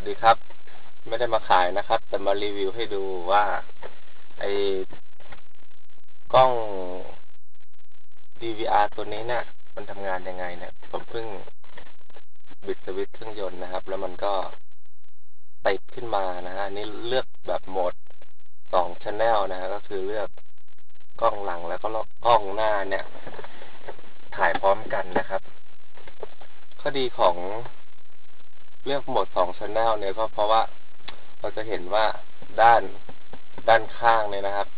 วัสดีครับ ไม่ได้มาขายนะครับ แต่มารีวิวให้ดูว่า ไอ้กล้อง DVR ตัวนี้เนี่ยมันทำงานยังไงเนี่ยผมเพิ่งบิดสวิตช์เครื่องยนต์นะครับ แล้วมันก็ติดขึ้นมานะฮะนนี่เลือกแบบโหมดสองชแนลนะฮะก็คือเลือกกล้องหลังแล้วก็กล้องหน้าเนี่ย ถ่ายพร้อมกันนะครับ ข้อดีของ เลือกโหมดสองชแนลเนี่ยก็เพราะว่าเราจะเห็นว่าด้านด้านข้างเนี่ยนะครับ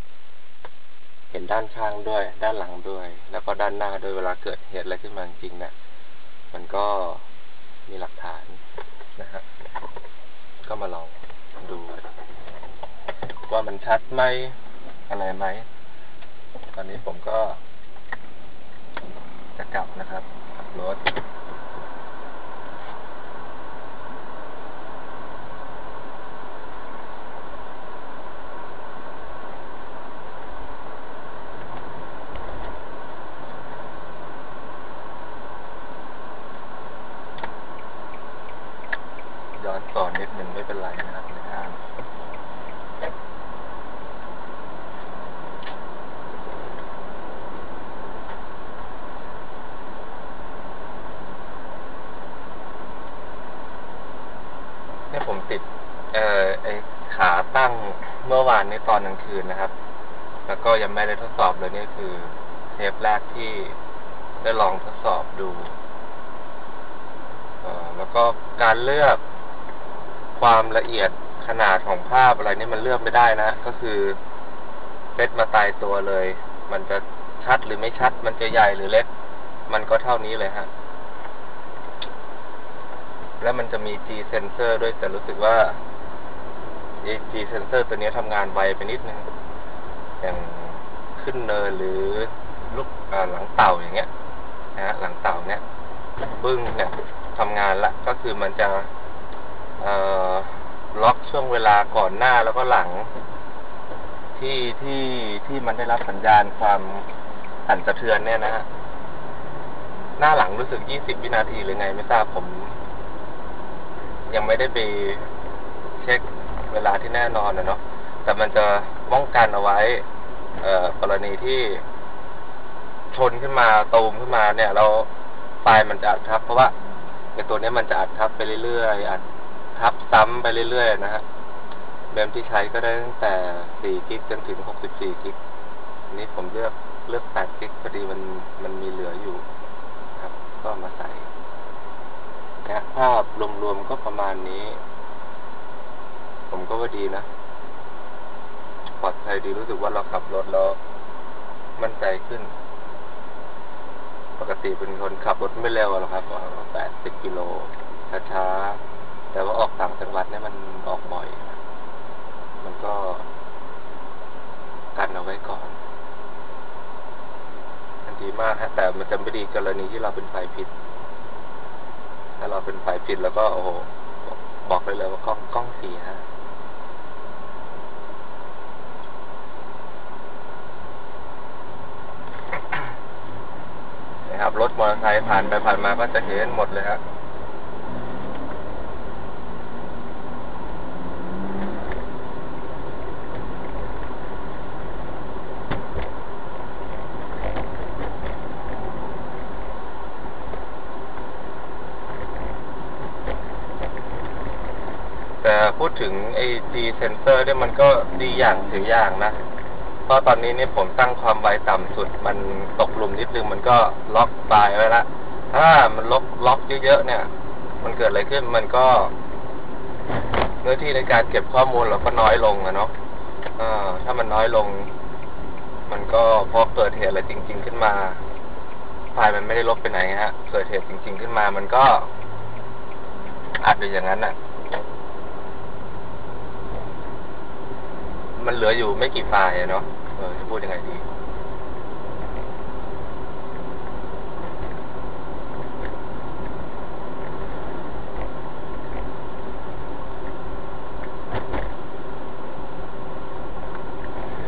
เห็นด้านข้างด้วย ด้านหลังด้วย แล้วก็ด้านหน้าด้วยเวลาเกิดเหตุอะไรขึ้นมาจริงเนี่ยมันก็มีหลักฐานนะฮะก็มาลองดู ว่ามันชัดไหมอะไรไหมตอนนี้ผมก็จะกลับนะครับขับรถ ก่อนนิดหนึ่งไม่เป็นไรนะครับนห้างเนี่ยผมติด เอ่อไอขาตั้งเมื่อวานในตอนกลางคืนนะครับ แล้วก็ยังไม่ได้ทดสอบเลยนี่คือเทปแรกที่ได้ลองทดสอบดูเอ่อแล้วก็การเลือก ความละเอียดขนาดของภาพอะไรนี่มันเลือกไม่ได้นะก็คือเซตมาตายตัวเลย มันจะชัดหรือไม่ชัด มันจะใหญ่หรือเล็ก มันก็เท่านี้เลยฮะ แล้วมันจะมี G sensor ด้วยแต่รู้สึกว่า G sensor ตัวนี้ทำงานไวไปนิดนึง อย่างขึ้นเนินหรือลูกหลังเต่าอย่างเงี้ยนะฮะหลังเต่าเนี้ยปึ้งเนี่ยทำงานละก็คือมันจะ เอ่อ ช่วงเวลาก่อนหน้าแล้วก็หลัง ที่ที่ที่มันได้รับสัญญาณความสั่นสะเทือนเนี่ยนะฮะหน้าหลังรู้สึกยี่สิบวินาทีหรือไง ไม่ทราบผม ยังไม่ได้ไปเช็คเวลาที่แน่นอนนะเนาะแต่มันจะป้องกันเอาไว้ เอ่อกรณีที่ชนขึ้นมาตูมขึ้นมาเนี่ยเราไฟล์มันจะอัดทับ เพราะว่าในตัวนี้มันจะอัดทับไปเรื่อยๆอัด ทับซ้ำไปเรื่อยๆนะฮะแบมที่ใช้ก็ได้ตั้งแต่4กิกจนถึง64กิกนี้ผมเลือกเลือก8กิกพอดีมันมันมีเหลืออยู่ครับ ก็มาใส่นะภาพรวมๆก็ประมาณนี้ ผมก็ว่าดีนะปลอดภัยดีรู้สึกว่าเราขับรถแล้วมั่นใจขึ้น ปกติเป็นคนขับรถไม่เร็วหรอกครับแปดสิบกิโลช้าๆ แต่ว่าออกต่างจังหวัดเนี่ยมันออกบ่อย มันก็กันเอาไว้ก่อนมันดีมากฮะ แต่มันจะไม่ดีกรณีที่เราเป็นไฟผิด ถ้าเราเป็นไฟผิดแล้วก็โอ้โหบอกได้เลยว่ากล้องกล้องเสียนะครับรถมอเตอร์ไซค์ผ่านไปผ่านมาก็จะเห็นหมดเลยครับ แต่พูดถึงไอ้ G sensor เนี่ยมันก็ดีอย่างเสียอย่างนะ เพราะตอนนี้เนี่ยผมตั้งความไวต่ำสุด มันตกหลุมนิดนึงมันก็ล็อกปลายไว้ละถ้ามันล็อกล็อกเยอะๆเนี่ย มันเกิดอะไรขึ้นมันก็เนื้อที่ในการเก็บข้อมูลเราก็น้อยลงอะเนาะถ้ามันน้อยลง มันก็พอเกิดเหตุอะไรจริง ๆ ขึ้นมาไฟล์มันไม่ได้ลบไปไหนฮะ เกิดเหตุจริง ๆ ขึ้นมา มันก็อัดไปอย่างนั้นน่ะ มันเหลืออยู่ไม่กี่ไฟล์อะเนาะเออจะพูดยังไงดี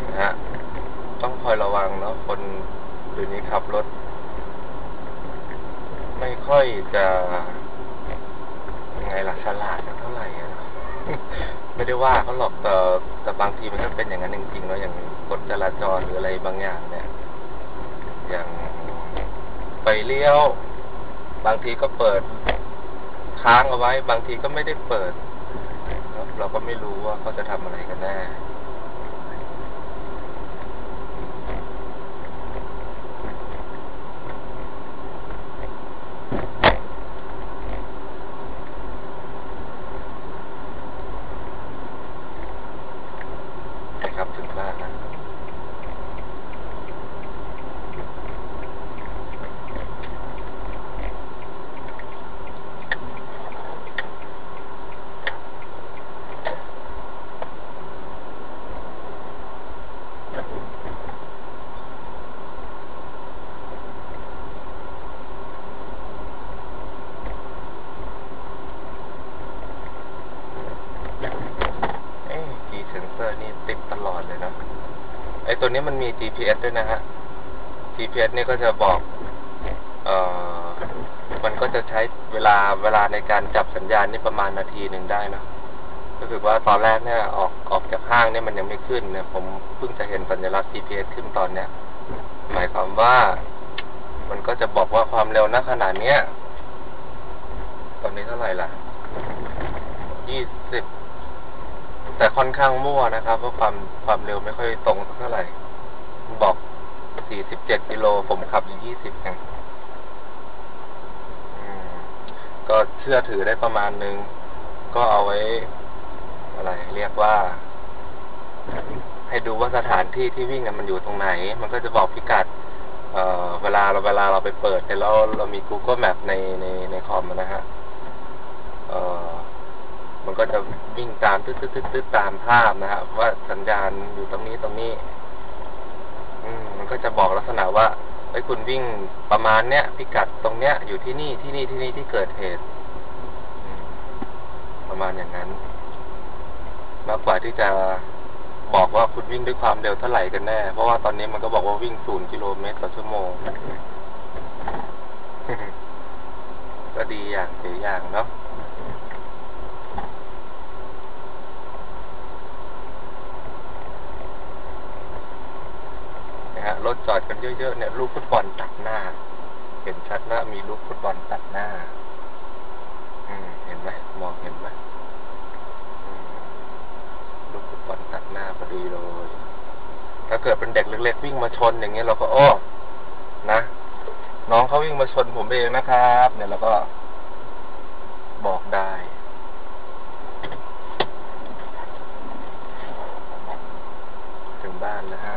นะฮะต้องคอยระวังเนาะคนเดี๋ยวนี้ขับรถ ไม่ค่อยจะยังไงล่ะฉลาดกันเท่าไหร่อะ ไม่ได้ว่าเขาหรอกแต่แต่บางทีมันก็เป็นอย่างนั้นจริงๆเนาะอย่างกฎจราจรหรืออะไรบางอย่างเนี่ย อย่างไฟเลี้ยว บางทีก็เปิดค้างเอาไว้ บางทีก็ไม่ได้เปิด เราก็ไม่รู้ว่าเขาจะทำอะไรกันแน่ นะครับถึงบ้านนะเอ้กีเซนเซอร์นี่ติดตลอดเลยเนาะ ไอ้ ตัวนี้มันมี GPS ด้วยนะฮะ GPS เนี่ยก็จะบอก เอ่อ มันก็จะใช้เวลาเวลาในการจับสัญญาณนี่ประมาณนาทีหนึ่งได้นะรู้สึกว่าตอนแรกเนี่ยออกออกจากห้างเนี่ยมันยังไม่ขึ้นเนี่ยผมเพิ่งจะเห็นสัญลักษณ์ GPS ขึ้นตอนเนี้ย หมายความว่า มันก็จะบอกว่าความเร็วณขนาดเนี้ย ตอนนี้เท่าไหร่ล่ะยี่สิบ แต่ค่อนข้างมั่วนะครับว่าะความความเร็วไม่ค่อยตรงเท่าไหร่ บอก47กิโลผมขับอยู่20เองอืมก็เชื่อถือได้ประมาณนึง ก็เอาไว้ อะไร เรียกว่า ให้ดูว่าสถานที่ที่วิ่งมันอยู่ตรงไหน มันก็จะบอกพิกัด เอ่อ เวลาเราเวลาเราไปเปิดเนี่ยแล้วเรามี Google Map ในในในคอมนะฮะ เอ่อ มันก็จะวิ่งตามตึ๊ดๆๆๆตามภาพนะฮะว่าสัญญาณอยู่ตรงนี้ตรงนี้ อืม มันก็จะบอกลักษณะว่าไอ้คุณวิ่งประมาณเนี้ยพิกัดตรงเนี้ย อยู่ที่นี่ที่นี่ที่นี่ที่เกิดเหตุ ประมาณอย่างนั้นมากกว่าที่จะบอกว่าคุณวิ่งด้วยความเร็วเท่าไหร่กันแน่ เพราะว่าตอนนี้มันก็บอกว่าวิ่งศูนย์กิโลเมตรต่อชั่วโมง ก็ดีอย่างเสียอย่างเนาะ นะ ฮะรถจอดกันเยอะๆเนี่ยลูกฟุตบอลตัดหน้า เห็นชัดว่ามีลูกฟุตบอลตัดหน้า อืม เห็นไหมมองเห็นไหมลูกฟุตบอลตัดหน้าพอดีเลย ถ้าเกิดเป็นเด็กเล็กๆวิ่งมาชนอย่างเงี้ยเราก็อ้อนะน้องเขาวิ่งมาชนผมเองนะครับ เนี่ยเราก็ได้ ถึงบ้านแล้วฮะ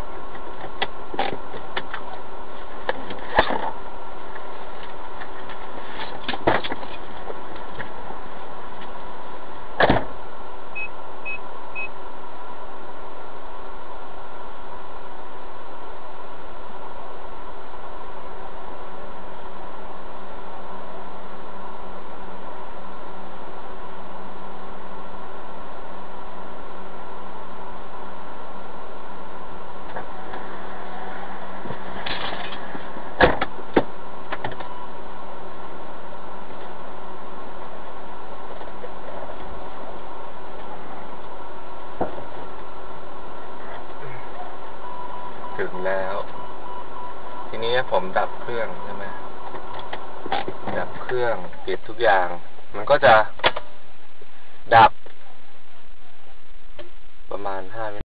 ถึงแล้ว ทีนี้ผมดับเครื่องใช่ไหมดับเครื่องปิดทุกอย่าง มันก็จะดับ ประมาณห้าวิ